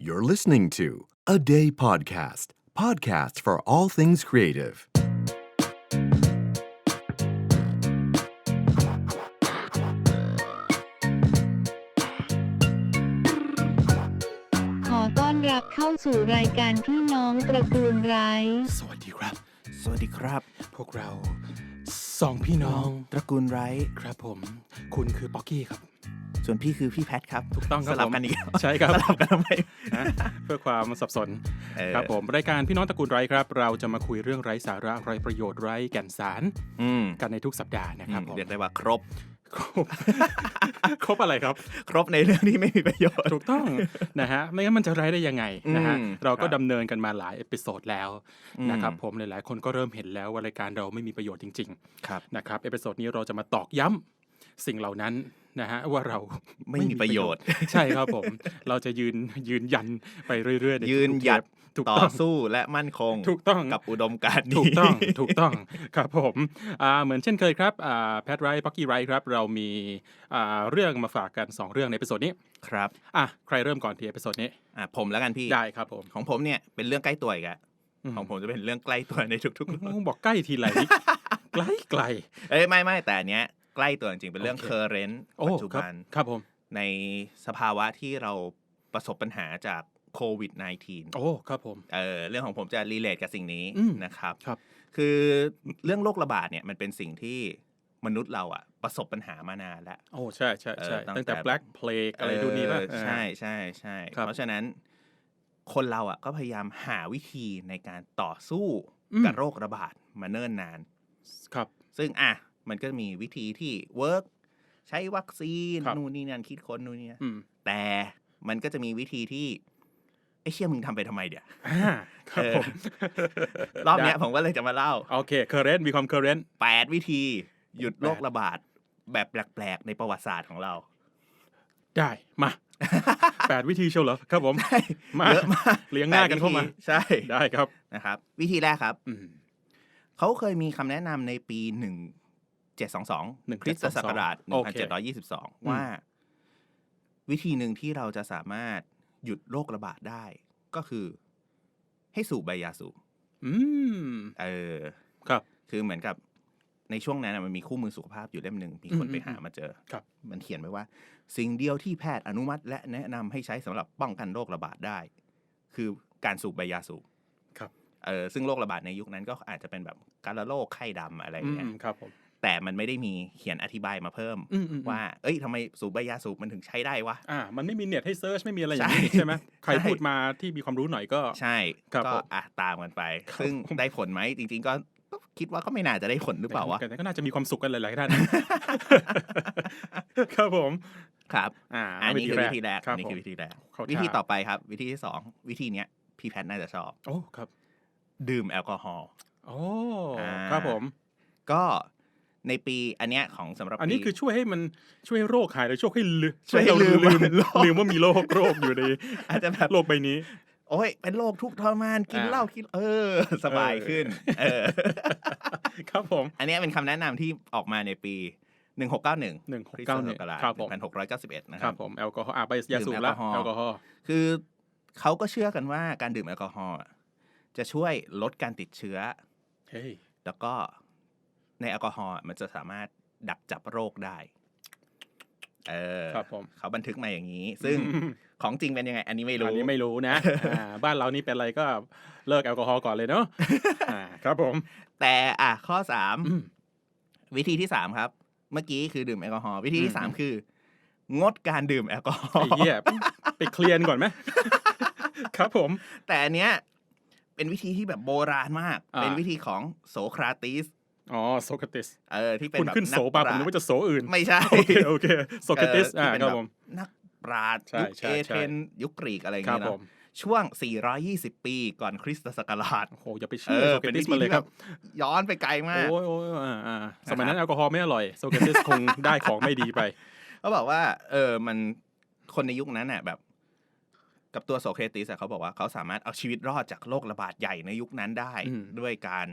You're listening to A Day Podcast, podcast for all things creative. ขอต้อนรับเข้าสู่รายการพี่น้องตระกูลไร้สวัสดีครับ สวัสดีครับ พวกเราสองพี่น้องตระกูลไรท์ครับผม คุณคือป๊อกกี้ครับ ส่วนพี่คือพี่แพทครับถูกต้องครับสลับผมกันอีกใช่ครับสลับกันทำไมนะเพื่อความสับสนเออครับผมรายการพี่น้องตระกูลไร้ครับ เราจะมาคุยเรื่องไร้สาระไร้ประโยชน์ไร้แก่นสารอืมกันในทุกสัปดาห์นะครับผมเรียกได้ว่าครบครบครบอะไรครับ ครบในเรื่องที่ไม่มีประโยชน์ถูกต้องนะฮะไม่งั้นมันจะไร้ได้ยังไงนะฮะอืมเราก็ครับดำเนินกันมาหลายเอพิโซดแล้วอืมนะครับผมหลายๆคนก็เริ่มเห็นแล้วว่ารายการเราไม่มีประโยชน์จริงๆครับนะครับเอพิโซดนี้เราจะมาตอกย้ำ สิ่งเหล่านั้นนะฮะว่าเราไม่มีประโยชน์ ใช่ครับผม เราจะยืนยืนยันไปเรื่อยๆในยืนทุกๆหยัดเทปถูกต่อต้องสู้และมั่นคงถูกต้องกับอุดมการณ์นี้ถูกต้องถูกต้องครับผมอ่าเหมือนเช่นเคยครับอ่าแพทไรปักกี้ไรครับ เรามีอ่าเรื่องมาฝากกัน 2 เรื่องในเอพิโซดนี้ครับอะใครเริ่มก่อนที่เอพิโซดนี้อะผมแล้วกันพี่ได้ครับผมของผมเนี่ยเป็นเรื่องใกล้ตัวอีกอะอืมของผมจะเป็นเรื่องใกล้ตัวในทุกๆเรื่องบอกใกล้ทีไรนี่ไกลไกลเอ้ยไม่ไม่แต่อันเนี้ย ใกล้ตัวจริงๆ เป็นเรื่องโอเคเคอร์เรนต์โอ้ปัจจุครับบันครับผมในสภาวะที่เราประสบปัญหาจากโควิด -19 โอ้ครับผมเออเรื่องของผมจะรีเลทกับสิ่งนี้อืมนะครับครับ คือเรื่องโรคระบาดเนี่ยมันเป็นสิ่งที่มนุษย์เราอะประสบปัญหามานานแล้ว โอ้ใช่ใช่ใช่เออตั้ตั้งงแต่แต่ Black Plague อะไรดูนี้ป่ะเออใช่ใช่ใช่ครับเพราะฉะนั้นคนเราอะก็พยายามหาวิธีในการต่อสู้อืมกับโรคระบาดมาเนิ่นนาน ครับ ซึ่งอะ มันก็มีวิธีที่เวิร์กใช้วัคซีนครับ นู่นนี่นั่นคิดค้นนู่นนี่นั่นอืมแต่มันก็จะมีวิธีที่ไอ้เชี่ยมึงทำไปทำไมเดี๋ยว อ่าครับเออ ผมรอบเนี้ยได้ผมก็เลยจะมาเล่า โอเคเคอร์เรนต์มีความเคอร์เรนต์แปดวิธีหยุดแปดโรคระบาด แบบแปลกๆ ในประวัติศาสตร์ของเรา ได้มา แปดวิธีเชียวเหรอครับผมมาเยอะมากเลี้ยงหน้ากันเข้ามา แปดวิธีใช่ได้ครับ นะครับ วิธีแรกครับ อืมเขาเคยมีคำแนะนำในปี หนึ่งเจ็ดสองสองคริสตศักราชหนึ่โองพันเคเจ็ดร้อยี่สิบสองอืมว่า วิธีหนึ่งที่เราจะสามารถหยุดโรคระบาดได้ ก็คือ ให้สูบใบยาสูบอืมเออครับ คือเหมือนกับในช่วงนั้นนะมันมีคู่มือสุขภาพอยู่เล่มหนึ่งมีคนอืมไปหามาเจอครับมันเขียนไว้ว่า สิ่งเดียวที่แพทย์อนุมัติ และแนะนำให้ใช้สำหรับป้องกันโรคระบาดได้ คือการสูบใบยาสูบครับเออซึ่งโรคระบาดในยุคนั้นก็อาจจะเป็นแบบการระโรคไข้ดำอะไรอืเงี้ยมครับผม แต่มันไม่ได้มีเขียนอธิบายมาเพิ่มอืมอืมว่า เอ้ยทำไมสูบใบยาสูบมันถึงใช้ได้วะอ่ามันไม่มีเน็ตให้เซิร์ชไม่มีอะไรอย่างนี้ใช่ใช่ไหมใครใช่พูดมาที่มีความรู้หน่อยก็ ใช่ครับก็ผมอะตามกันไปครับซึ่งผมได้ผลไหมจริงๆก็ก็คิดว่าก็ไม่น่าจะได้ผลหรือเปล่าวะแต่ก็น่าจะมีความสุขกันหลายๆท่านครับผมครับ อ่าอันนี้คือวิธีแรกครัอับนนี้คือผมวิธีแรกเข้าใจวิธีต่อไปครับ วิธีที่สองวิธีเนี้ยพี่แพทย์น่าจะชอบโอ้ครับ ดื่มแอลกอฮอล์โอ้อ่าครับผม ก็ ในปีอันเนี้ยของสำหรับอันนี้ปีคือช่วยให้มันช่วยให้โรคหายหรือช่วยให้ลืมช่วยให้เราลืมลืมโรคลืมว่ามีโรคโรคอยู่ในอาจจะแบบโลกใบนี้โอ้ยเป็นโรคทุกข์ทรมานกินอ่าเหล้ากินเออ สบายเออขึ้น เออ ครับผม อันเนี้ยเป็นคำแนะนำที่ออกมาในปี1691หนึ่งหกเก้าหนึ่งครับผม1691นะคครัรับบผมแอลกอฮอล์อะไปยาสูบดื่มแล้วแอลกอฮอล์แอลกอฮอล์คือเขาก็เชื่อกันว่าการดื่มแอลกอฮอล์อะจะช่วยลดการติดเชื้อเฮ้ยแล้วก็ ในแอลกอฮอล์มันจะสามารถดักจับโรคได้ เออครับผมเขาบันทึกมาอย่างนี้ ซึ่งอืมของจริงเป็นยังไง อันนี้ไม่รู้อันนี้ไม่รู้นะอ่าบ้านเรานี่เป็นอะไรก็เลิกแอลกอฮอล์ก่อนเลยเนาะอ่าครับผม แต่อะข้อสามอืมวิธีที่สามครับ เมื่อกี้คือดื่มแอลกอฮอล์วิธีอืที่มสามคือ งดการดื่มแอลกอฮอไอ้ล์เหี้ยไปเคลียร์ก่อนไหมครับผม แต่อันเนี้ยเป็นวิธีที่แบบโบราณมากอ่าเป็นวิธีของโสคราติส อ๋อโซเครติสเออที่เป็นคุณแบบขึ้นโสกปาปผมราชญ์นึกว่าจะโสอื่น ไม่ใช่ โอเคโอเคโซเครติสเอออ่าที่เป็นครับแบบผมนักปราชญ์ใช่ยุคใช่เอใช่เธนยุคกรีกอะไรอย่างครับเงี้ยผเนาะมช่วง 420 ปีก่อนคริสตศักราช โอ้โห อย่าไปเชื่อโซเครติสมาเลยครับ ย้อนไปไกลมาก โอ้ยโอ้ยอ่าอ่าสมัยนั้นแอลกอฮอล์ไม่อร่อย โซเครติสคงได้ของไม่ดีไป เขาบอกว่า เออ มัน คนในยุคนั้นน่ะแบบ กับตัวโสเครติสอะเขาบอกว่าเขาสามารถเอาชีวิตรอดจากโรคระบาดใหญ่ในยุคนั้นได้อืมด้วยการ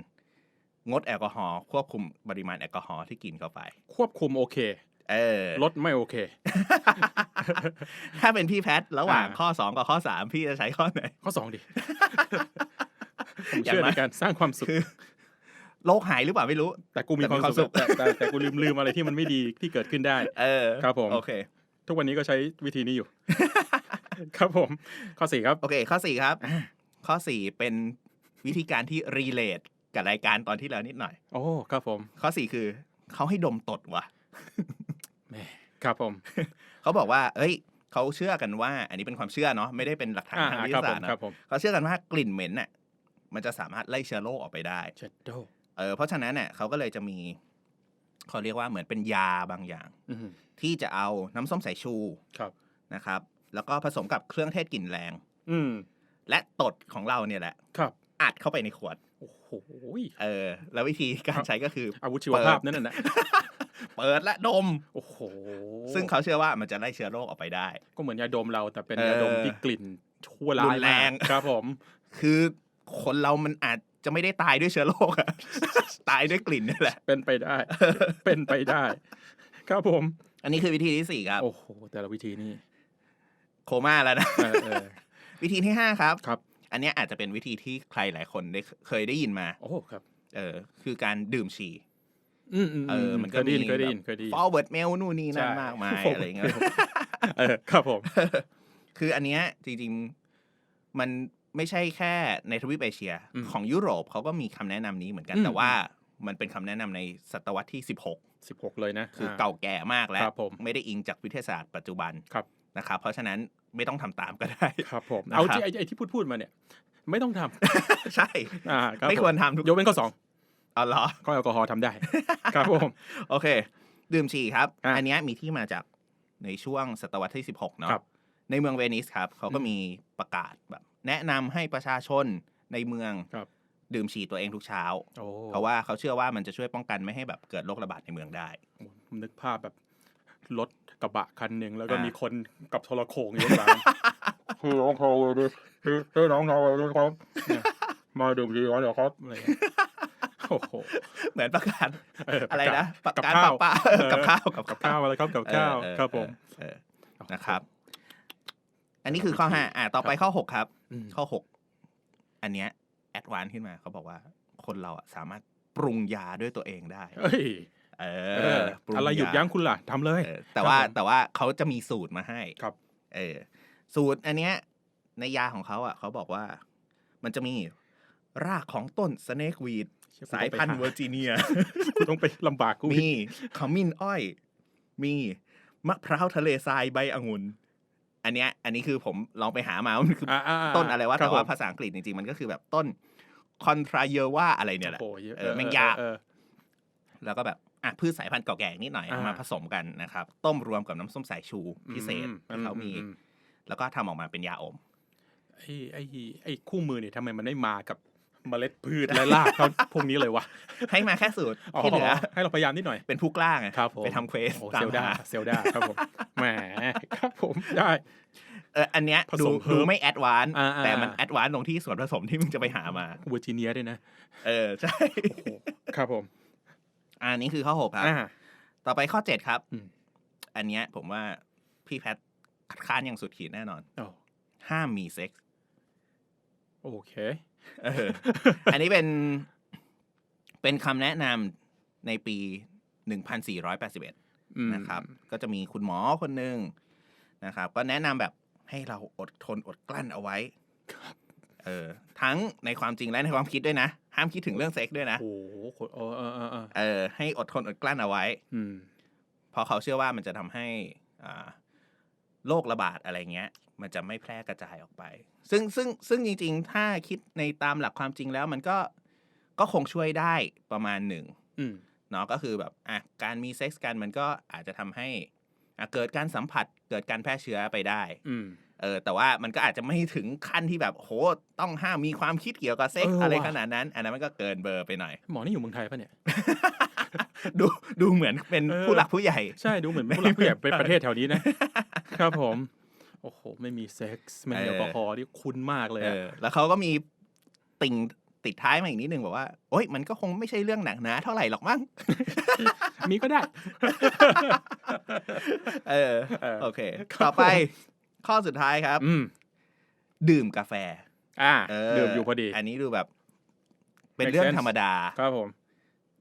งดแอลกอฮอล์ควบคุมปริมาณแอลกอฮอล์ที่กินเข้าไป ควบคุมโอเคเออรถไม่โอเค ถ้าเป็นพี่แพทระหว่างอ่าข้อสองกับข้อสามพี่จะใช้ข้อไหน ข้อสองดิผมอย่างเชื่อน้ในอยการสร้างความสุขคือโลกหายหรือเปล่าไม่รู้ แต่กูมีแต่ความมีความสุสุขขแต่แต่แต่กูลืมลืมอะไรที่มันไม่ดีที่เกิดขึ้นได้ เออครับผมโอเค ทุกวันนี้ก็ใช้วิธีนี้อยู่ ครับผม ข้อสี่ครับ โอเค ข้อสี่ครับ ข้อสี่เป็นวิธีการที่รีเลท กับรายการตอนที่แล้วนิดหน่อย โอ้ครับผม ข้อสี่คือเขาให้ดมตดว่ะแหมครับผม เขาบอกว่า เอ้ยเขาเชื่อกันว่า อันนี้เป็นความเชื่อเนาะไม่ได้เป็นหลักฐานอ่าทางวิทครับยาผศาสตมร์ครับนะผมเขาเชื่อกันว่ากลิ่นเหม็นน่ะมันจะสามารถไล่เชื้อโรคออกไปได้เจ็ดโดเออเพราะฉะนั้นเนี่ยเขาก็เลยจะมีเขาเรียกว่าเหมือนเป็นยาบางอย่างอืมที่จะเอาน้ำส้มสายชูครับนะครับ แล้วก็ผสมกับเครื่องเทศกลิ่นแรง อืมและตดของเราเนี่ยแหละ ครับ อัดเข้าไปในขวด โอ้โหเออ แล้ววิธีการใช้ก็คืออาวุธชีวภาพนั่นน่ะเปิดและดม โอ้โห ซึ่งเขาเชื่อว่ามันจะไล่เชื้อโรคออกไปได้ ก็เหมือนยาดมเราแต่เป็นเออยาดมที่กลิ่นชั่วร้ายรุนแรงมากครับผม คือคนเรามันอาจจะไม่ได้ตายด้วยเชื้อโรคอะตายด้วยกลิ่นนี่แหละ เป็นไปได้ เป็นไปได้ ครับผม อันนี้คือวิธีที่สี่ครับ โอ้โห แต่ละวิธีนี่ โคม่าแล้วนะเออเออวิธีที่ห้าครับครับ อันเนี้ยอาจจะเป็นวิธีที่ใครหลายคนได้เคยได้ยินมา โอ้ครับ เออ คือการดื่มฉี่อืมอืมเออ มันเคก็ยได้มียินเคยได้ยินแบบเคยได้ยิน forward mail นู่นนี่นั่นใช่มากมายผมอะไรอย่างเงี้ยเออครับผม คืออันเนี้ยจริงๆ มันไม่ใช่แค่ในทวีปเอเชียอืมของยุโรปเขาก็มีคำแนะนำนี้เหมือนกันอืมแต่ว่ามันเป็นคำแนะนำในศตวรรษที่ 16สิบหกเลยนะ คืออาเก่าแก่มากแล้วครับผมไม่ได้อิงจากวิทยาศาสตร์ปัจจุบันครับนะครับ เพราะฉะนั้น ไม่ต้องทำตามก็ได้ครับผมนะครับเอาที่ไอ้ไอ้ที่พูดพูดมาเนี่ย ไม่ต้องทใช่ำอ่าครับไม่ผควรทำทุกยกเว้นข้อสองอ๋อเหรอข้อแอลกอฮอล์ทำได้ ครับผมโอเค ดื่มฉี่ครับอะอันเนี้ยมีที่มาจากในช่วงศตวรรษที่ 16 เนาะครับในเมืองเวนิสครับ เขาก็อืมมีประกาศแบบ แนะนำให้ประชาชนในเมืองครับดื่มฉี่ตัวเองทุกเช้าโอ้เพราะว่าเขาเชื่อว่ามันจะช่วยป้องกันไม่ให้แบบเกิดโรคระบาดในเมืองได้ผมนึกภาพแบบ รถกระบะคันหนึ่งแล้วก็อ่ามีมีคนกับโทรโขงอยู่ข้างหลังพี่น้องเขาเลยพี่พี่น้องเขาเลยครับเนี่ยมาดื่มดีกว่าเดี๋ยวครับอะไรอย่างเงี้ยโอ้โหเหมือนประกาศเอออะไรนะประกับกาศข้าวปะปะเออกับข้าวกับกับข้าวอะไรครับกับข้าวเออเออครับผมเออนะครับ อันนี้คือข้อห้าอะต่อไปข้อหกครับอืมข้อหกอันเนี้ยแอดวานขึ้นมาเขาบอกว่า คนเราอะสามารถปรุงยาด้วยตัวเองได้ เอ้ยเอเอออปรุอะไรหยุดยั้งคุณล่ะทำเลย เออแต่ว่าครับผม แต่ว่าเขาจะมีสูตรมาให้ครับ เออ สูตรอันเนี้ย ในยาของเขาอะเขาบอกว่า มันจะมีรากของต้นสเนกวีดเชี่ยกูสายต้องไปพันธุ์หาเวอร์จิเนีย กูต้องไปลำบากกูอีกมีขมิ้นอ้อย มีมะพร้าวทะเลทรายใบองุ่นอันเนี้ย อันนี้คือผมลองไปหามาว่ามันคือออ่าๆๆต้นอะไรวะคแต่บว่าผมภาษาอังกฤษจริงๆ มันก็คือแบบต้นคอนทราเยว่าอะไรเนี่ยแหละ โอ้โหเยอะเออแม่งยาก เออแล้วก็แบบ อะพืชสายพันธุ์เก่าแก่นิดหน่อยอ่ามมาผสมกันนะครับ ต้มรวมกับน้ำส้มสายชูอืมพิเศษที่เขามีอือืแล้วก็ทำออกมาเป็นยาอมไอ้ไอ้ไอ้คู่มือเนี่ยทำไมมันได้มากับเมล็ดพืชและรากเขาพวกนี้เลยวะให้มาแค่สูตรอ๋อที่เหลือให้เราพยายามนิดหน่อยเป็นผู้กล้าไงครับผมไปทำเควสโอ้ตาเซมลดาหาเซลดาครับผมแหมครับผมได้เอออันเนี้ยผสดูมเฮิดูร์บไม่แอดวานอ่าๆแต่มันแอดวานตรงที่ส่วนผสมที่มึงจะไปหามาเวอร์จิเนียด้วยนะ เออ ใช่โอ้โหครับผม อันนี้คือข้อหกครับ อ่า ต่อไปข้อเจ็ดครับ อืม อันเนี้ยผมว่าพี่แพทคัดค้านอย่างสุดขีดแน่นอน โอ้ห้ามมีเซ็กส์โอเค เออ อันนี้เป็น เป็นคำแนะนำในปี 1481 อืมนะครับ ก็จะมีคุณหมอคนหนึ่งนะครับ ก็แนะนำแบบให้เราอดทนอดกลั้นเอาไว้ เออทั้งในความจริงและในความคิดด้วยนะ ห้ามคิดถึงเรื่องเซ็กส์ด้วยนะโอ้โหคนเออเออเออเออเออ ให้อดทนอดกลั้นเอาไว้อืมเพราะเขาเชื่อว่ามันจะทำให้อ่าโรคระบาดอะไรเงี้ย มันจะไม่แพร่กระจายออกไป ซึ่งซึ่งซึ่งจริง ๆ ถ้าคิดในตามหลักความจริงแล้วมันก็ก็คงช่วยได้ประมาณหนึ่งอืมเนาะก็คือแบบอะการมีเซ็กส์กันมันก็อาจจะทำให้อะเกิดการสัมผัสเกิดการแพร่เชื้อไปได้ อืม เออแต่ว่ามันก็อาจจะไม่ถึงขั้นที่แบบโหต้องห้ามมีความคิดเกี่ยวกับเซ็กส์เออว่ะอะไรขนาดนั้น อันนั้นมันก็เกินเบอร์ไปหน่อย หมอนี่อยู่เมืองไทยปะเนี่ยดูดูเหมือนเป็นเออผู้หลักผู้ใหญ่ ใช่ดูเหมือนผู้หลักผู้ใหญ่เป็นประเทศแถวนี้นะครับผมโอ้โห ไม่มีเซ็กส์ไม่มีเออแอลกอฮอล์นี่คุ้นมากเลยเออะอแล้วเขาก็มีติ่งติดท้ายมาอีกนิดนึงบอกว่าโอ๊ยมันก็คงไม่ใช่เรื่องหนักหนาเท่าไหร่หรอกมั้งมีก็ได้ เออเออโอเคครับต่อไป ข้อสุดท้ายครับ อืม ดื่มกาแฟ อ่าเอดื่มอยู่พอดี อันนี้ดูแบบ เป็น Make เรื่อง sense ธรรมดา ครับผม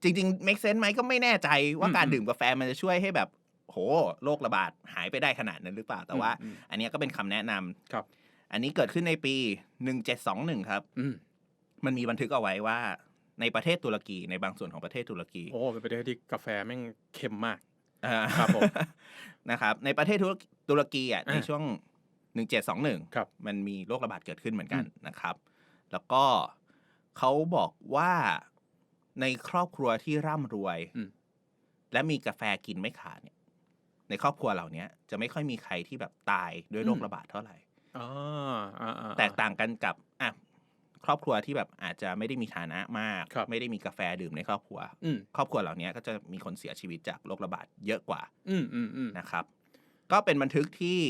จริงๆ make sense ไหมก็ไม่แน่ใจว่าอืมการอืมดื่มกาแฟมันจะช่วยให้แบบ โหโรคระบาดหายไปได้ขนาดนั้นหรือเปล่า แต่ว่าอืมอันเนี้ยก็เป็นคำแนะนำครับ อันนี้เกิดขึ้นในปี 1721 ครับ อืมมันมีบันทึกเอาไว้ว่า ในประเทศตุรกีในบางส่วนของประเทศตุรกีโอ้เป็นประเทศที่กาแฟแม่งเค็มมาก อ่า ครับผม นะครับในประเทศตุรตุรกีอะอ่า ในช่วง 1721ครับมันมีโรคระบาดเกิดขึ้นเหมือนกันอืมนะครับ แล้วก็เขาบอกว่าในครอบครัวที่ร่ำรวยอืมและมีกาแฟกินไม่ขาดเนี่ย ในครอบครัวเหล่านี้จะไม่ค่อยมีใครที่แบบตายด้วยโรคระบาดเท่าไหร่อ่าอ่าอ่าแตกต่างกันกับอะครอบครัวที่แบบอาจจะไม่ได้มีฐานะมากครับไม่ได้มีกาแฟดื่มในครอบครัวอืมครอบครัวเหล่านี้ก็จะมีคนเสียชีวิตจากโรคระบาดเยอะกว่า อืมอืมอืมนะครับ ก็เป็นบันทึกที่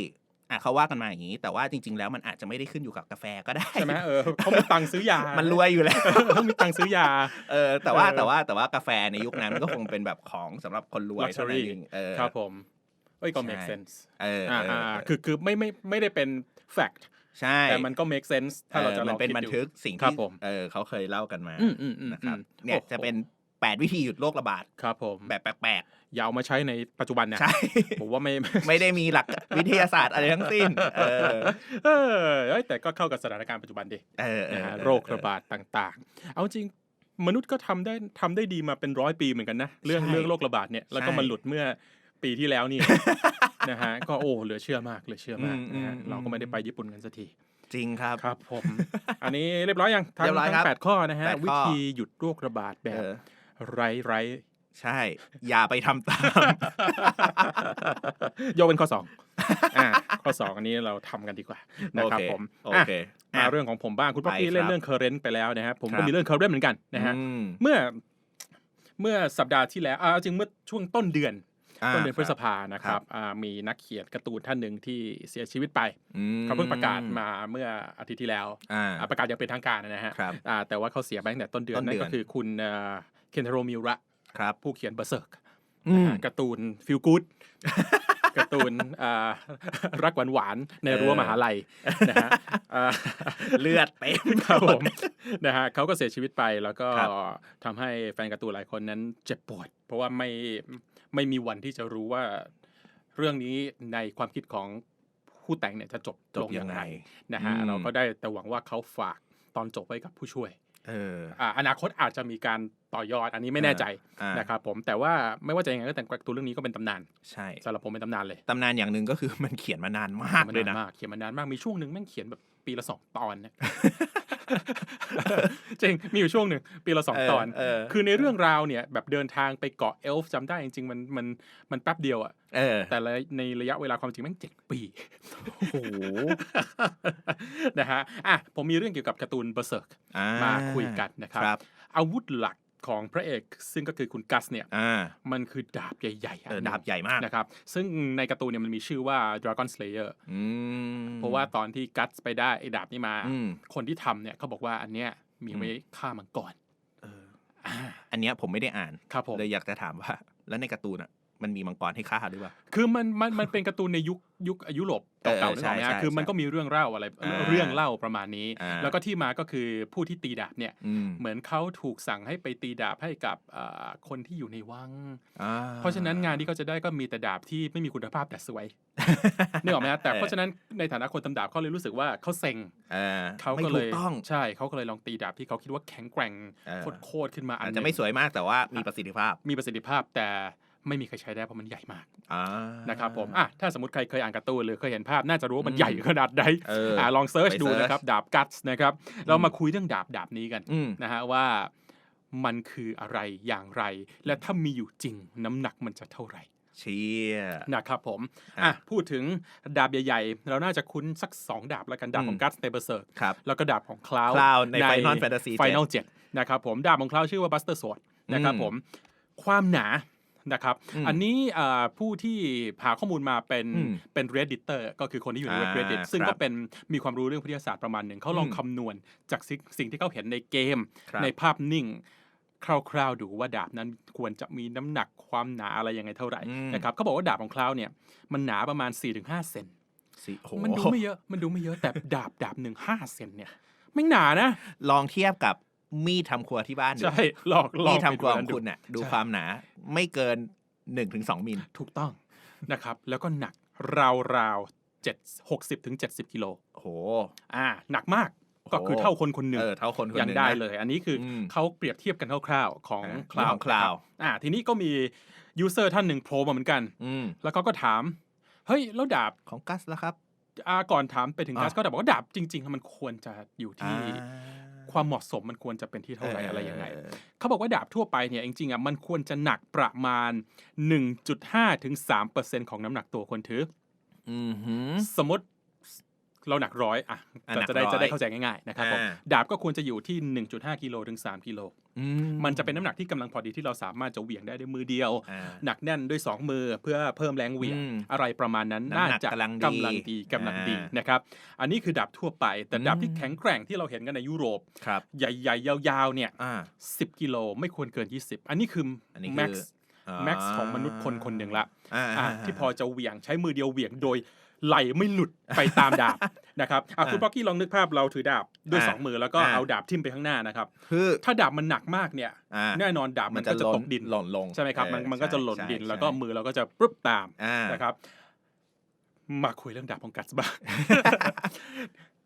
อะเขาว่ากันมาอย่างนี้ แต่ว่าจริง ๆ แล้วมันอาจจะไม่ได้ขึ้นอยู่กับกาแฟก็ได้ใช่ไหมเออเขามีตังค์ซื้อยา มันรวยอยู่แล้วเขามีตังค์ซื้อยาเออแต่ว่าเออแต่ว่าแต่ว่ากาแฟในยุคนั้นก็คงเป็นแบบของสำหรับคนรวยเท่านั้น Luxury เองเออครับผมเอ้ยก็ใช่ make sense เอออ่าเอออ่าเออคือคือไม่ไม่ไม่ได้เป็น fact ใช่ แต่มันก็ make sense ถ้าเราจะออลมัองนเป็นคิดบันดูทึกสิ่งครับที่ผมเออเขาเคยเล่ากันมาอืมอืมอืมนะครับอืมเนี่ยโอ้โหจะเป็น แปดวิธีหยุดโรคระบาดครับผมแบบแปลกอย่าเอามาใช้ในปัจจุบันๆนะใช่ผมว่าไม่ไม่ได้มีหลักวิทยาศาสตร์อะไรทั้งสิ้นเออเออเอ้ยแต่ก็เข้ากับสถานการณ์ปัจจุบันดิเออเออนะฮะเออโรคระบาดต่างๆ เอาจริงมนุษย์ก็ทำได้ทำได้ดีมาเป็นร้อยปีเหมือนกันนะ เรื่องใช่เรื่องโรคระบาดเนี่ยแล้วก็ใช่มาหลุดเมื่อปีที่แล้วนี่นะฮะก็โอ้เหลือเชื่อมากเหลือเชื่อมากอืมนะฮะอืมเราก็ไม่ได้ไปญี่ปุ่นกันสักทีจริงครับครับผม อันนี้เรียบร้อยยังทั้งเรียบร้อยทั้ครังบแปดข้อนะฮะแปดข้อวิธีหยุดโรคระบาดแบเอบอ ไร้ไร้ใช่ อย่าไปทำตาม ยกเป็นข้อสองอ่าข้อสองอันนี้เราทำกันดีกว่านะครับโอเคผมโออะเคมาเรื่องของผมบ้างคุณป๊อกไปกี้เล่คนรับเรื่องเคอร์เรนต์ไปแล้วนะครับผมครัก็บ มีเรื่องเคอร์เรนต์เหมือนกันนะฮะอืมเมื่อเมื่อสัปดาห์ที่แล้วอ่าจริงเมื่อช่วงต้นเดือนอ่าต้นเดือนพฤษภานะคครัรับบอ่ามีนักเขียนการ์ตูนท่านหนึ่งที่เสียชีวิตไปอืมเขาเพิ่งประกาศมาเมื่ออาทิตย์ที่แล้วอ่าอ่าประกาศยังเป็นทางการนะฮะครับ อ่าแต่ว่าเขาเสียไปตั้งแต่ต้นเดือนต้นนั่เดืนอนก็คือคุณเคนทาโรมิระครับผู้เขียนเบอร์เซิร์กอืมการ์ตูนฟิลกูดการ์ตูนอ่ารักหวานหวานๆในรั้วเออมหาลัยนะฮะอ่าเลือดเต็มครับผมนะฮะเขาก็เสียชีวิตไปแล้วก็ครับทำให้แฟนการ์ตูนหลายคนนั้นเจ็บปวด เพราะว่าไม่ไม่มีวันที่จะรู้ว่าเรื่องนี้ในความคิดของผู้แต่งเนี่ยจะจบจบลงอย่างไรยังไงนะฮะอืมเราก็ได้แต่หวังว่าเขาฝากตอนจบไว้กับผู้ช่วยเอออ่าอนาคตอาจจะมีการ ต่อยอดอันนี้ไม่แน่ใจอ่านะครับผมแต่ว่าไม่ว่าจะยังไงก็แต่การ์ตูนเรื่องนี้ก็เป็นตำนานใช่สำหรับผมเป็นตำนานเลยตำนานอย่างหนึ่งก็คือมันเขียนมานานมากมันเลยนานะนมากเขียนมานานมากมีช่วงหนึ่งแม่งเขียนแบบปีละสองตอนเนี่ยจริงมีอยู่ช่วงหนึ่งปีละสองเออตอนเออคือในเรื่องราวเนี่ยแบบเดินทางไปเกาะเอลฟ์จำได้จริงๆ มันมันมันแป๊บเดียวอะเออแต่ละในระยะเวลาความจริงแม่งเจ็ดปี โอ้โห นะฮะอะผมมีเรื่องเกี่ยวกับการ์ตูนเบอร์เซิร์กอ่มาคุยกันนะครับครับอาวุธหลัก ของพระเอก ซึ่งก็คือคุณกัสเนี่ยอ่ามันคือดาบใหญ่ๆเอออันหนึ่งดาบใหญ่มากนะครับ ซึ่งในการ์ตูนเนี่ยมันมีชื่อว่า Dragon Slayer อืมเพราะว่าตอนที่กัสไปได้ไอ้ดาบนี้มาอืมคนที่ทำเนี่ยเขาบอกว่าอันเนี้ยมีไว้ฆ่ามังกรเอออันเนี้ยผมไม่ได้อ่านครับผมเลยอยากจะถามว่า แล้วในการ์ตูนอะ มันมีมังกรให้ฆ่าหรือเปล่า คือมันมันมันเป็นการ์ตูนในยุคยุคยุโรปเออเก่าๆเออนึกออกไหมใช่ฮะใช่คือมันใช่ก็มีเรื่องเล่าอะไรอ่าเรื่องเล่าประมาณนี้อ่าแล้วก็ที่มาก็คือผู้ที่ตีดาบเนี่ยอืมเหมือนเขาถูกสั่งให้ไปตีดาบให้กับอ่าคนที่อยู่ในวังอ่เพราะฉะนั้นงานที่เขาจะได้ก็มีแต่ดาบที่ไม่มีคุณภาพแต่สวยนึกออกไหมฮะแต่เพราะฉะนั้นในฐานะคนตำดาบเขาเลยรู้สึกว่าเขาเซ็งเออเขาไม่ก็ถูเลกยต้องใช่เขาก็เลยลองตีดาบที่เขาคิดว่าแข็งแกร่งเออโคตรๆขึ้นมาอันอาจหจะนึ่งไม่สวยมากแต่ว่ามีประสิทธิภาพมีประสิทธิภาพแต่ ไม่มีใครใช้ได้เพราะมันใหญ่มากอ่านะครับผมอะถ้าสมมติใครเคยอ่านการ์ตูนหรือเคยเห็นภาพน่าจะรู้ว่ามันอืมใหญ่ขนาดใดเอออ่อ่าลองเซิร์ชไปดูเสิร์ชนะครับดาบกัตส์นะครับเรามาคุยเรื่องดาบดาบนี้กันอืมนะฮะว่ามันคืออะไรอย่างไร และถ้ามีอยู่จริงน้ำหนักมันจะเท่าไหร่เชียนะครับผมอะอะพูดถึงดาบใหญ่ๆ เราน่าจะคุ้นสัก 2 ดาบแล้วกัน ดาบอืมของกัตส์ในเบอร์เซิร์กครับแล้วก็ดาบของคลาว Cloud ใน Final Fantasy 7 Final 7นะครับผมดาบของคลาวชื่อว่าบัสเตอร์สวดนะครับอืมผมความหนา นะครับอืมอันนี้อ่าผู้ที่หาข้อมูลมาเป็นอืมเป็น redditor ก็คือคนที่อยู่ในเว็บอ่า reddit ซึ่งครับก็เป็นมีความรู้เรื่องวิทยาศาสตร์ประมาณหนึ่งเขาลองอืมคำนวณจากสิ่งสิ่งที่เขาเห็นในเกมครับในภาพนิ่งคร่าวๆดูว่าดาบนั้นควรจะมีน้ำหนักความหนาอะไรยังไงเท่าไหร่อืมนะครับเขาบอกว่าดาบของคราวเนี่ยมันหนาประมาณ 4-5 เซนสิโหมันดูไม่เยอะมันดูไม่เยอะแต่ดาบดาบหนึ่งห้าเซนเนี่ยไม่หนานะ ลองเทียบกับ มีดทำครัวที่บ้านดูใช่ลองลองมีดไปทำครัวดูขอนั้นงคุณน่ะดูใช่ ความหนา ไม่เกินหนึ่งถึงสองมิล ถูกต้องนะครับ แล้วก็หนักราวๆเจ็ดหกสิบถึงเจ็ดสิบกิโลโหอ่า หนักมากโอ้โหก็คือเท่าคนคนหนึ่งเออเท่าคนคนหยังนึ่งได้นะเลย อันนี้คืออม เขาเปรียบเทียบกันคร่าวๆของอ่าคลาวของ Cloud อ่า ทีนี้ก็มียูเซอร์ท่านหนึ่งโผล่มาเหมือนกัน อืม แล้วเขาก็ถาม เฮ้ย แล้วดาบของกัสแล้วครับอ่าก่อนถามไปถึงอ่ากัสก็ดาบบอกว่าดาบจริง ๆ มันควรจะอยู่ที่ ความเหมาะสมมันควรจะเป็นที่เท่าไหร่อะไรยังไงเออเขาบอกว่าดาบทั่วไปเนี่ยจริงๆอะมันควรจะหนักประมาณ 1.5ถึง3%ของน้ำหนักตัวคนถืออือหือสมมติ เราหนักร้อยอะอะจะจะได้หนักร้อยจะได้เข้าใจง่ายๆนะครับผมอ่าดาบก็ควรจะอยู่ที่ 1.5 กิโลถึง 3 กิโลอืมันจะเป็นน้ำหนักที่กำลังพอดีที่เราสามารถจะเหวี่ยงได้ด้วยมือเดียวอ่าหนักแน่นด้วย 2 มือเพื่อเพิ่มแรงเหวี่ยงอืมอะไรประมาณนั้นน้ำหนัน่ากจะกำลังดีกำลังดีกำลังดีอ่านนะครับอันนี้คือดาบทั่วไป แต่ดาบที่อืมแข็งแกร่งที่เราเห็นกันในยุโรปครับใหญ่ๆ ยาวๆเนี่ยอ่า10กิโลไม่ควรเกิน 20 อันนี้คืออนนี้คือแม็กซ์แม็กซ์ของมนุษย์คนคนหนึ่งละอ่าอะที่พอจะเหวี่ยงใช้มือเดียวเหวี่ยงโดย ไหลไม่หลุดไปตามดาบนะครับอะอ่าคุณป๊อกกี้ลองนึกภาพเราถือดาบด้วยอ่าสองมือแล้วก็อ่าเอาดาบทิ่มไปข้างหน้านะครับคือถ้าดาบมันหนักมากเนี่ยอ่าแน่นอนดาบมันก็จะตกดินหล่นลงใช่ไหมครับมันเออมันก็จะหล่นใช่ดินใช่แล้วก็มือเราก็จะปุ๊บตามอ่านะครับมาคุยเรื่องดาบของกัตส์บ้าง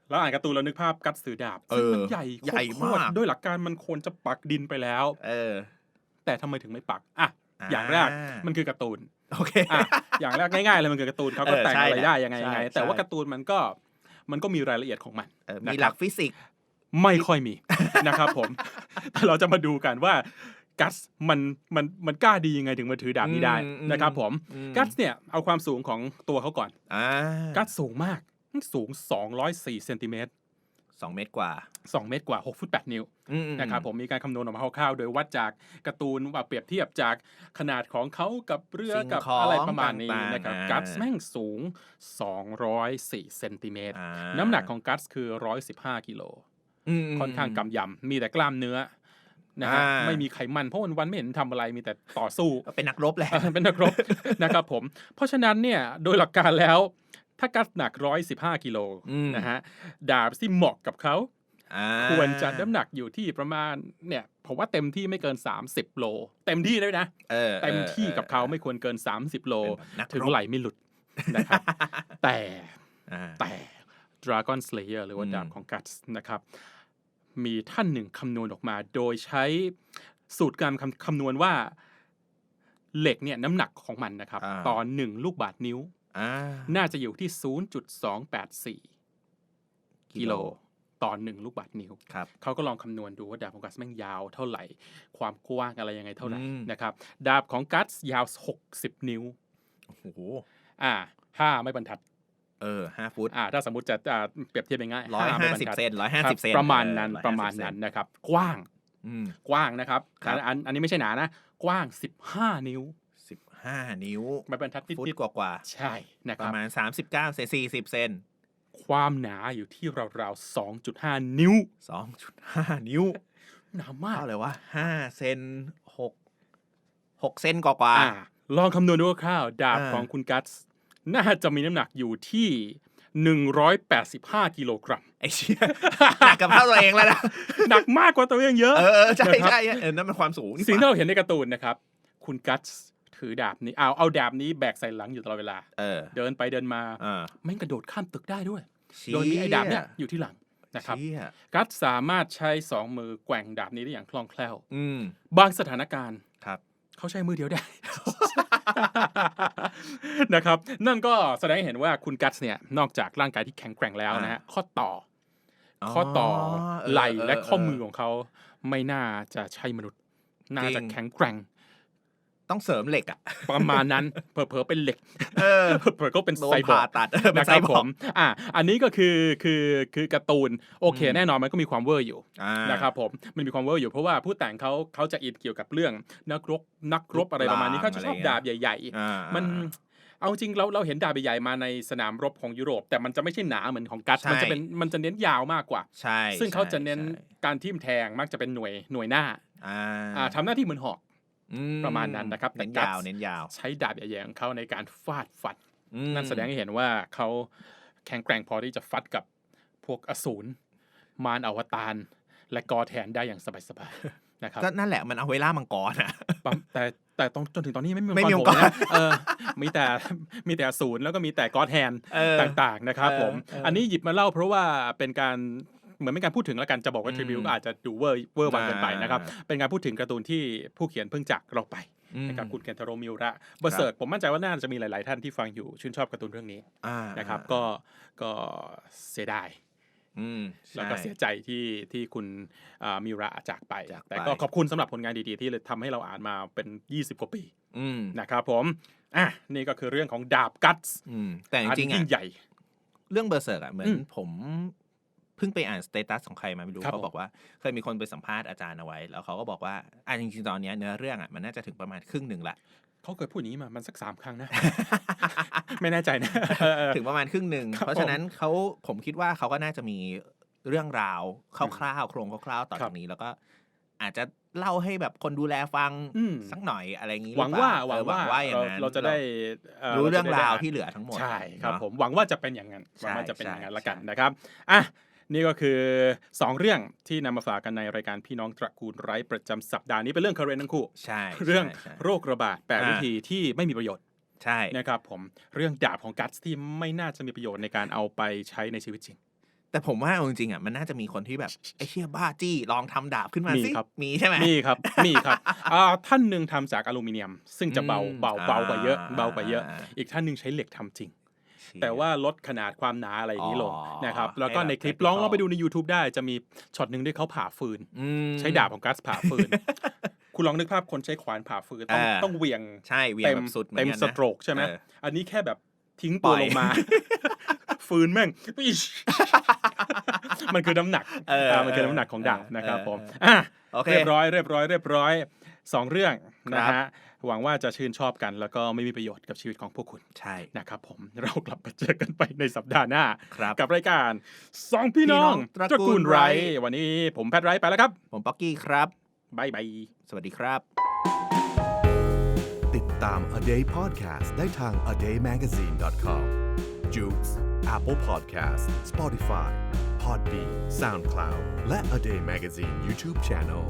แล้วอ่านการ์ตูนแล้วนึกภาพกัตส์ถือดาบเอซึ่งอมันใหญ่ใหญ่โคมาตรกๆด้วยหลักการมันควรจะปักดินไปแล้ว เออ แต่ทำไมถึงไม่ปักอะอย่างแรกมันคือการ์ตูน โอเค อะอย่างแรกง่ายๆเลยมันคือการ์ตูนเขาก็เออแต่งใช่อะไรแหละได้ยังไงยังไง ใช่แต่ว่าใช่ การ์ตูนมันก็มันก็มีรายละเอียดของมันเออนะมีครับหลักฟิสิกส์ ไม่ค่อยมี นะครับผม แต่เราจะมาดูกันว่ากัสมันมันมันกล้าดียังไงถึงมาถือดาบนี้ได้อืมอืม นะครับผมอืมกัสเนี่ยเอาความสูงของตัวเขาก่อน อ่ากัสสูงมากสูง 204เซนติเมตร สองเมตรกว่า 2 เมตรกว่า 6 ฟุต 8 นิ้วอืมนะครับผมมีการคำนวณออกมาคร่าวๆ โดยวัดจากการ์ตูนว่าเปรียบเทียบจากขนาดของเขากับเรือสิ่งกับของอะไรประมาณนี้ต่างๆนะครับอ่ากัสแม่งสูง 204เซนติเมตรอ่าน้ำหนักของกัสคือ 115กิโลมค่อนข้างกำยำมีแต่กล้ามเนื้อนะฮะอ่าไม่มีไขมันเพราะวันๆไม่เห็นทำอะไรมีแต่ต่อสู้ก็เป็นนักรบแหละเป็นนักรบนะครับผม เพราะฉะนั้นเนี่ยโดยหลักการแล้ว ถ้ากัสหนัก 115 กิโลอืมนะฮะดาบที่เหมาะกับเขาอ่าควรจะน้ำหนักอยู่ที่ประมาณเนี่ยผมว่าเต็มที่ไม่เกิน 30 โล เต็มที่เลยนะออเต็มที่กับเขาออไม่ควรเกิน 30 โลเป็นแบบนักรบถึงไหลไม่หลุดนะครับแต่อ่าแต่ Dragon Slayer หรือว่าอืมดาบของกัตส์นะครับ มีท่านหนึ่งคำนวณออกมา โดยใช้สูตรการคำคำนวณว่าเหล็กเนี่ยน้ำหนักของมันนะครับอ่าต่อหนึ่งลูกบาทนิ้วอ่า น่าจะอยู่ที่ 0.284 กิโลต่อหนึ่งลูกบาทนิ้วครับเขาก็ลองคำนวณดูว่าดาบของกัสแม่งยาวเท่าไหร่ ความกว้างอะไรยังไงเท่าไหร่อืมนะครับ ดาบของกัสยาว 60 นิ้ว โอ้โห อ่าห้าไม่บรรทัดเออห้าฟุตอ่าถ้าสมมติจะอ่าเปรียบเทียบง่ายๆร้อยไม่ห้าบรรสิบทัดเซนร้อยห้าครัสิบบเซนประมาณนั้นเออประมาณ150นั้นนะครับ กว้างอืมกว้างนะครับครับอันอันอันนี้ไม่ใช่หนานะ กว้าง15นิ้วสิบห้านิ้ว ไม่บรรทัดนิฟุตดกว่ากว่าๆใช่นะปครับระมาณสามสิบเก้าเซนสี่สิบเซนความหนาอยู่ที่ราวๆ2.5 นิ้วสองจุดห้านิ้ว หนามากเท่าไหร่วะห้าเซนหกหกเซนกว่ากว่าอ่าลองคำนวณดูคร่าวๆดาบอ่าของคุณกัตส์น่าจะมีน้ำหนักอยู่ที่185กิโลกรัมไอ้เชี่ยหนักกับเท่าตัวเองแล้วนะหนักมากกว่าตัวเองเยอะ เออเออใช่นะครับใช่เออนั่นมันความสูงนี่สิ่งหที่ว่าเราเห็นในการ์ตูนนะครับ คุณกัตส์ ถือดาบนี้เอาเอาดาบนี้แบกใส่หลังอยู่ตลอดเวลา เออ เดินไปเดินมาอ่า แม่งกระโดดข้ามตึกได้ด้วยเชี่ยโดยมีไอ้ดาบเนี่ยอยู่ที่หลังนะครับ เชี่ยกัตสามารถใช้สองมือแกว่งดาบนี้ได้อย่างคล่องแคล่ว อืม บางสถานการณ์ครับ เขาใช้มือเดียวได้ นะครับ นั่นก็แสดงให้เห็นว่าคุณกัตเนี่ยนอกจากร่างกายที่แข็งแกร่งแล้วนะฮะข้อต่ออข้อต่อเออไหล่เออและข้อเออมือของเขา ไม่น่าจะใช่มนุษย์ น่าจะจริง แข็งแกร่ง ต้องเสริมเหล็กอะประมาณนั้นเผลอๆเป็นเหล็กเออเผลอๆก็เป็นโดไซนบอผ่าร์กตัดเออเป็นนะคไซรับบผอร์มกอ่าอันนี้ก็คือคือคือการ์ตูนโอเคอืมแน่นอนมันก็มีความเวอร์อยู่อ่านะครับผมมันมีความเวอร์อยู่เพราะว่าผู้แต่งเขาเขาจะอินเกี่ยวกับเรื่องนักรบนักรบอะไรประมาณนี้ลางเขาจะชอบอะไรเงี้ยดาบใหญ่อ่าๆมันเอาจริงเราเราเห็นดาบใหญ่ๆมาในสนามรบของยุโรป แต่มันจะไม่ใช่หนาเหมือนของกัตใช่มันจะเป็นมันจะเน้นยาวมากกว่า ใช่ ซึ่งเขาจะเน้นใช่การทิ่มแทงมักจะเป็นหน่วยหน่วยหน้าอ่าอ่าทำหน้าที่เหมือนหอกอื ประมาณนั้นนะครับแต่เน้น Guts ยาวเน้นยาวใช้ดาบใหญ่ๆของเขาในการฟาดฟันอืมนั่นแสดงให้เห็นว่าเขาแข็งแกร่งพอที่จะฟัดกับพวกอสูรมารอวตารและกอแทนได้อย่างสบายๆนะครับก็นั่นแหละมันเอาไว้ล่ามังกรอะปั๊มแต่แต่ตอนจนถึงตอนนี้ไม่มีไม่มีมังมังกกรรโผล่นะเออมีแต่มีแต่อสูรแล้วก็มีแต่กอแทนเออต่างๆนะครับเออผมเอออัอันนี้หยิบมาเล่าเพราะว่าเป็นการ เหมือนเป็นการพูดถึงแล้วกันจะบอกว่าอืมทริบิวก็อาจจะดูเวอร์เวอร์วังเกินไปนะครับอ่าเป็นการพูดถึงการ์ตูนที่ผู้เขียนเพิ่งจากเราไปอืมนะครับคุณเคนทาโรมิวระเบอร์เสิร์ตผมมั่นใจว่าน่าจะมีหลาย ๆ ท่านที่ฟังอยู่ชื่นชอบการ์ตูนเรื่องนี้อ่านะครับก็ก็เสียดายอืมแล้วก็ใช่เสียใจที่ที่คุณอ่ามิวระจากไปจากไป แต่ก็ขอบคุณสำหรับผลงานดี ๆ ที่ทำให้เราอ่านมาเป็น 20 กว่าปีอืมนะครับผมอะนี่ก็คือเรื่องของดาบกัตส์อืมแต่จริงๆยิ่อะงใหญ่ เรื่องเบอร์เซิร์กอะเหมือนอืมผม เพิ่งไปอ่านสเตตัสของใครมาไม่รู้ครับเขาบอกว่าเคยมีคนไปสัมภาษณ์อาจารย์เอาไว้ แล้วเขาก็บอกว่าอะจริงๆตอนเนี้ยเนื้อเรื่องอะมันน่าจะถึงประมาณครึ่งหนึ่งละเขาเคยพูดอย่างนี้มา มันสักสามครั้งนะ ไม่แน่ใจนะ ถึงประมาณครึ่งหนึ่งครับเพราะฉะนั้นเขาผมคิดว่าเขาก็น่าจะมีเรื่องราวคร่าวๆโครงคร่าวๆต่อครัจาบกนี้แล้วก็ อาจจะเล่าให้แบบคนดูแแลฟังอืมสักหน่อยอะไรอย่างนี้หวังว่ารือหวังเปล่ว่าเอออย่างเรานั้นเราจะได้เรู้เรื่องจะได้ราวนที่เหลือทั้งหมดใช่ครับเนอะผมหวังว่าจะเป็นอย่างนั้นหใช่วังว่าจะเป็นอย่างนั้นใช่ละกันใช่นะครับอะ นี่ก็คือ 2 เรื่องที่นำมาฝากกันในรายการพี่น้องตระกูลไร้ประจำสัปดาห์นี้เป็นเรื่องคาเรนทั้งคู่ ใช่เรื่องใช่ใช่ โรคระบาดแปดอ่า วิธีที่ไม่มีประโยชน์ใช่ นะครับผมเรื่องดาบของกัตส์ที่ไม่น่าจะมีประโยชน์ในการเอาไปใช้ในชีวิตจริง แต่ผมว่าเอาจริงๆอะมันน่าจะมีคนที่แบบไอ้เชี่ยบ้าจี้ลองทำดาบขึ้นมามีสิครับ มีใช่ไหม มีครับ มีครับอ่าท่านหนึ่งทำจากอลูมิเนียม ซึ่งจะเบาอืมเบาเบากว่าเยอะอ่าเบากว่าเยอะ อ่า อีกท่านหนึ่งใช้เหล็กทำจริงเชี่ย แต่ว่าลดขนาดความหนาอะไรอย่างนี้ลงอ๋อนะครับแล้วก็ให้แบบในคลิป practical ลองลองไปดูใน YouTube ได้จะมีช็อตหนึ่งที่เขาผ่าฟืนอืมใช้ดาบของกัสผ่าฟืน คุณลองนึกภาพคนใช้ขวานผ่าฟืนต้องอ่าต้องเหวี่ยงใช่เหวียงเต็มแบบสุดหอนเต็มกันนะสโตรกใช่ไหมเอออันนี้แค่แบบทิ้งปล่ตัวอยลงมา ฟืนแม่งอิ๊ชมันคือน้ำหนักเอออ่ามันคือน้ำหนักของดาบเออนะครับเออผมเอออะโอ เคเรียบร้อยเรียบร้อยเรียบร้อยสองเรื่องนะครัฮะบหวังว่าจะชื่นชอบกัน แล้วก็ไม่มีประโยชน์กับชีวิตของพวกคุณใช่นะครับผมเรากลับมาเจอกันไปในสัปดาห์หน้าครับกับรายการสองพี่น้องพี่น้องตระกูลไรไร วันนี้ผมแพทย์ไรไปแล้วครับ ผมป๊อกกี้ครับบายบายสวัสดีครับ ติดตาม A Day Podcast ได้ทาง a day magazine com j u k e Apple Podcast Spotify Podbean SoundCloud และ A Day Magazine YouTube Channel